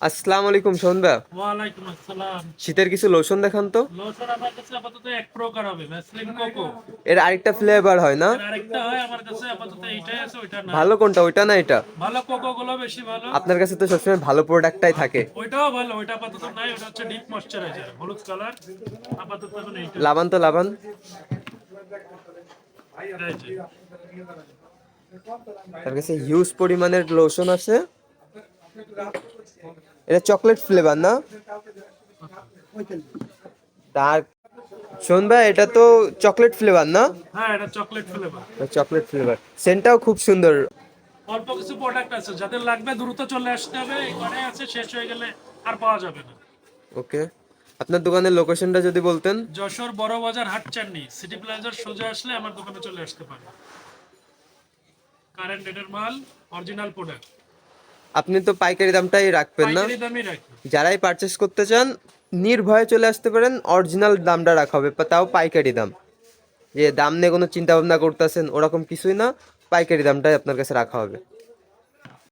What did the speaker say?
আসসালামু আলাইকুম সন্ধ্যা। ওয়ালাইকুম আসসালাম। শীতের কিছু লোশন দেখান তো। লোশন আমার কাছে আপাতত এক প্রকার হবে ভ্যাসলিন কোকো এর আরেকটা ফ্লেভার হয় না? আরেকটা হয় আমার কাছে আপাতত এইটাই আছে ওইটা না ভালো কোনটা ওইটা না এটা? ভালো কোকো গুলো বেশি ভালো। আপনার কাছে তো সবসময় ভালো প্রোডাক্টটাই থাকে। ওইটাও ভালো ওইটা আপাতত নাই ওটা হচ্ছে ডিপ ময়শ্চারাইজার হলুদ কালার আপাতত এখন এইটা লাবান তো লাবান। তার কাছে হিউজ পরিমাণের লোশন আছে। এটা চকলেট ফ্লেভার না? তার সন্ধ্যা এটা তো চকলেট ফ্লেভার না? হ্যাঁ এটা চকলেট ফ্লেভার। Chocolate flavour. সেন্টটাও খুব সুন্দর। অল্প কিছু প্রোডাক্ট আছে যাদের লাগবে দ্রুত চলে আসতে হবে এখানে আছে শেষ হয়ে গেলে আর পাওয়া যাবে না। ওকে। আপনার দোকানের লোকেশনটা যদি বলতেন। যশোর বড় বাজার হাট চাননি। সিটি প্লাজার সোজা আসলে আমার দোকানে চলে আসতে পারে কারেন্ট ডেটের মাল অরিজিনাল প্রোডাক্ট আপনি তো পাইকারি দামটাই রাখবেন না। যারাই পারচেস করতে চান নির্ভয়ে চলে আসতে পারেন অরিজিনাল দামটা রাখা হবে তাও পাইকারি দাম। যে দাম নিয়ে কোনো চিন্তা ভাবনা করতেছেন ওরকম কিছুই না পাইকারি দামটাই আপনার কাছে রাখা হবে।